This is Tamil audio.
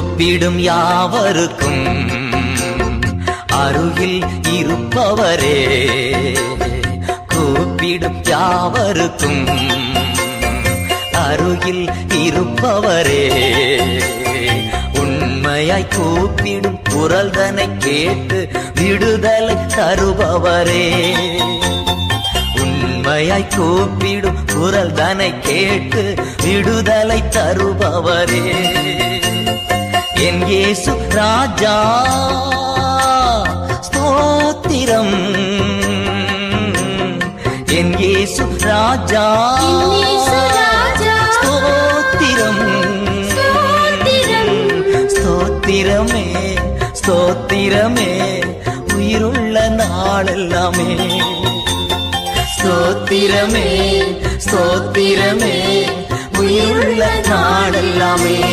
கூப்பிடும் யாவருக்கும் அருகில் இருப்பவரே. கூப்பிடும் யாவருக்கும் அருகில் இருப்பவரே. உண்மையாய் கூப்பிடும் குரல்தனை கேட்டு விடுதலை தருபவரே. உண்மையாய் கூப்பிடும் குரல் தனை கேட்டு விடுதலை தருபவரே. என் இயேசு ராஜா. ஸ்தோத்திரம். என் இயேசு ராஜா. ஸ்தோத்திரம். ஸ்தோத்திரம். ஸ்தோத்திரமே. உயிருள்ள நாளெல்லாமே. ஸ்தோத்திரமே ஸ்தோத்திரமே. உயிருள்ள நாளெல்லாமே.